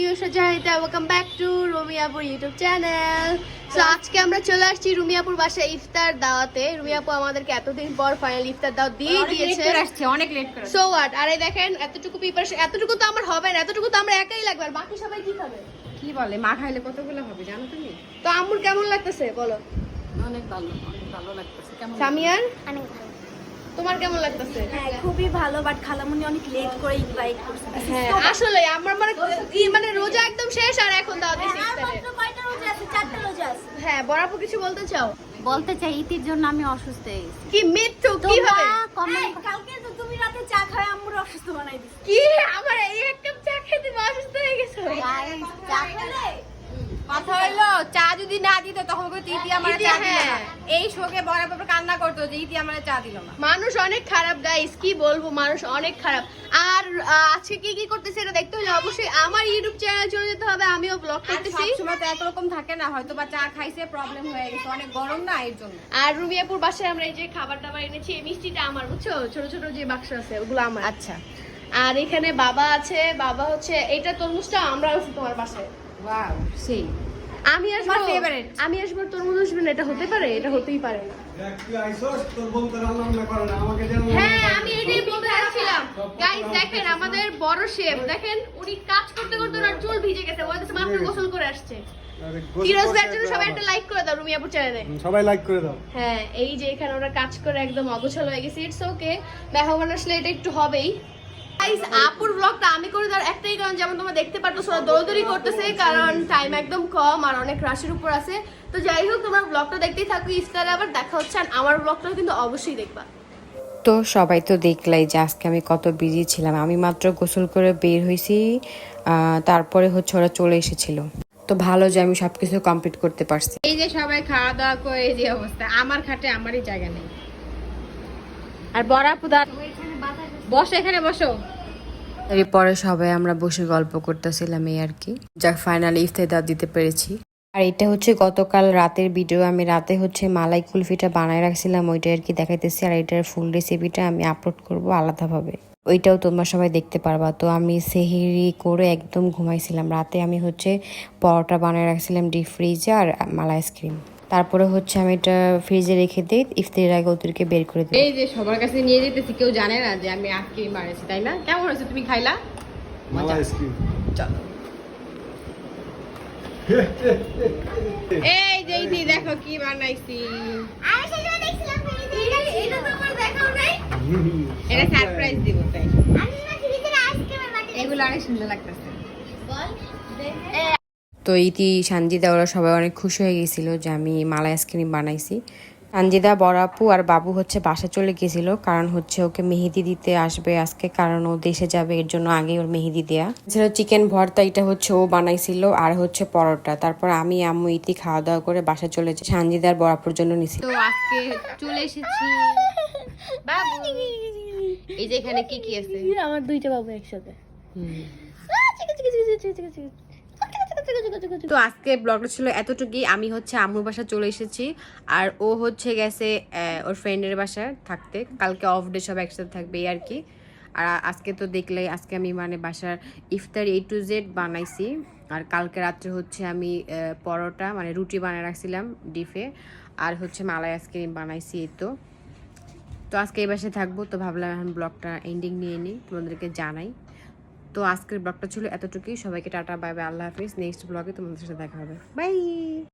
প্রিয় সজাহিতা welcome back to Rumiyapur YouTube channel so আজকে আমরা চলে আসছি রুমিয়াপুর বাসায় ইফতার দাওয়াতে। রুমিয়াপু আমাদেরকে এতদিন পর ফাইনাল ইফতার দাওয়াত দিয়ে দিয়েছে। অনেক লেট করে সো হোয়াট আরে দেখেন এতটুকু প্রিপারেশন এতটুকু তো আমার হবে না এতটুকু তো আমরা একাই লাগবে। আর বাকি সবাই কি খাবে? কি বলে মা খাইলে কতগুলো হবে জানো তুমি? তো আম্মুর কেমন লাগতেছে বলো? অনেক ভালো অনেক ভালো লাগতেছে। কেমন সামিয়ার? অনেক ভালো। তোমার কেমন লাগতেছে? হ্যাঁ খুবই ভালো বাট খালামুনি অনেক লেট করে ইনভাইট করছে। হ্যাঁ আসলে আমার মানে রোজা একদম শেষ আর এখন দাওয়াত দিছি আর ইফতারে মাত্র কয়টা রোজা আছে চারটা রোজা আছে হ্যাঁ বরাবর কিছু বলতে চাও? বলতে চাই ইতির জন্য আমি অসুস্থ হয়ে গেছি। কি মিথ্যু? কীভাবে কালকে তো তুমি রাতে চা খায় আম্মুর অসুস্থ বানাই দিছি। কি আমার এই এক কাপ চা খেতে অসুস্থ হয়ে গেছো? চা খেলে কথা হলো চা যদি না দিত তখন বলতো ইতি আমার চা দিল না। হ্যাঁ। এই শোকে বড় বাবা কান্না করতো যে ইতি আমার চা দিল না। মানুষ অনেক খারাপ গাইস কি বলব? মানুষ অনেক খারাপ। আর আজকে কি কি করতেছে এটা দেখতে হলে অবশ্যই আমার ইউটিউব চ্যানেল চলে যেতে হবে আমিও ব্লগ করতেছি। তো একরকম থাকে না হয়তো বা চা খাইছে প্রবলেম হয়ে গেছে অনেক গরম না এর জন্য। আর রুমিয়াপুর বাসায় আমরা এই যে খাবার টাবার এনেছি এই মিষ্টিটা আমার বুঝছ? ছোট ছোট যে বাক্স আছে ওগুলো আমার। আচ্ছা। আর এখানে বাবা আছে বাবা হচ্ছে এটা তরমুজটা আমরা আছি তোমার বাসায়। ওয়াও সেই। আমি আসব আমি আসব তরমুজ আসবে না এটা হতে পারে এটা হতেই পারে। না দেখ তুই আইসস তোর বলতে রান্না বান্না করে না আমাকে যেন হ্যাঁ আমি এটাই বলতে যাচ্ছিলাম গাইস দেখেন আমাদের বড় শেফ দেখেন উনি কাজ করতে করতে ওনার চুল ভিজে গেছে ওই তো মাত্র গোসল করে আসছে। ফিরোজ ভাইয়ের জন্য সবাই একটা লাইক করে দাও চ্যানেলে সবাই লাইক করে দাও। হ্যাঁ এই যে এখানে ওরা কাজ করে একদম অগোছাল হয়ে গেছে ইটস ওকে আসলে এটা একটু হবেই। গাইস আপুর ব্লগটা আমি করে দেওয়ার একটাই কারণ যেমন তোমরা দেখতে পাচ্ছ ওরা দৌড়দৌড়ি করতেছে কারণ টাইম একদম কম আর অনেক রাশের উপর আছে। তো যাই হোক তোমার ব্লগটা দেখতেই থাকো ইফতারে আবার দেখা হচ্ছে আর আমার ব্লগটাও কিন্তু অবশ্যই দেখবা। তো সবাই তো দেখলাই যে আজকে আমি কত বিজি ছিলাম। আমি মাত্র গোসল করে বের হয়েছি আহ, তারপরে হচ্ছে ওরা চলে এসেছিল। তো ভালো যে আমি সবকিছু কমপ্লিট করতে পারছি। এই যে সবাই খাওয়া দাওয়া করে এই যে অবস্থা। আমার খাটে আমারই জায়গা নেই। আর বড়া পুদার বসো এখানে, বসো। এরপরে সবাই আমরা বসে গল্প করতেছিলাম এই আর কি। যাক ফাইনালি ইফতার দিতে পেরেছি। আর এটা হচ্ছে গতকাল রাতের ভিডিও আমি রাতে হচ্ছে মালাই কুলফিটা বানায় রাখছিলাম, ওইটা আর কি দেখাইতেছি, আর এটার ফুল রেসিপিটা আমি আপলোড করব আলাদাভাবে। ওইটাও তোমরা সবাই দেখতে পারবা। তো আমি সেহেরি করে একদম ঘুমাইছিলাম। রাতে আমি হচ্ছে পরোটা বানায় রাখছিলাম ডিপ ফ্রিজে আর মালাই আইসক্রিম তারপরে হচ্ছে আমি এটা ফ্রিজে রেখে দিই ইফতারের আগে ওদেরকে বের করে দিই এই যে সবার কাছে নিয়ে যেতেছি কেউ জানে না যে আমি আজকে মারেছি তাই না? কেমন হয়েছে? তুমি খাইলা? মালা আইসক্রিম। চলো। এই যে এই দেখো কি বানাইছি। আমি সেটা দেখছিলাম এটা তো আমার দেখাও নাই এটা সারপ্রাইজ দিব তাই। আমি না বাটি এগুলো অনেক সুন্দর লাগতেছে। তো ইতি সানজিদা ওরা সবাই অনেক খুশি হয়ে গেছিল যে আমি মালাই আইসক্রিম বানাইছি। সানজিদা বড়াপু আর বাবু হচ্ছে বাসা চলে গেছিল কারণ হচ্ছে ওকে মেহেদি দিতে আসবে আজকে কারণ ও দেশে যাবে এর জন্য আগে ওর মেহেদি দেয়া। ছিল চিকেন ভর্তা এটা হচ্ছে ও বানাইছিল আর হচ্ছে পরোটা। তারপর আমি আম্মু ইতি খাওয়া দাওয়া করে বাসা চলে যাই। সানজিদার বড়াপুর জন্য নিছি। তো আজকে চলে এসেছি। বাবু এই যে এখানে কি কি আছে? আমার দুইটা বাবু একসাথে। তো আজকে ব্লগটা ছিল এতটুকুই। আমি হচ্ছে আম্মুর বাসা চলে এসেছি। আর ও হচ্ছে গেছে ওর ফ্রেন্ডের বাসায় থাকতে। কালকে অফ ডে সব একসাথে থাকবে আর কি। আর আজকে তো দেখলে, আজকে আমি মানে বাসার ইফতার এ টু জেড বানাইছি। আর কালকে রাত্রে হচ্ছে আমি পরোটা মানে রুটি বানিয়ে রাখছিলাম ডিফে আর হচ্ছে মালাই আইসক্রিম বানাইছি এই তো। তো আজকে এই বাসায় থাকব। তো ভাবলাম এখন ব্লগটা এন্ডিং নিয়ে নিই। তোমাদেরকে জানাই। তো আজকের ব্লগটা ছিল এতটুকুই। সবাইকে টাটা, বাই বাই, আল্লাহ হাফিজ। নেক্সট ব্লগে তোমাদের সাথে দেখা হবে। বাই!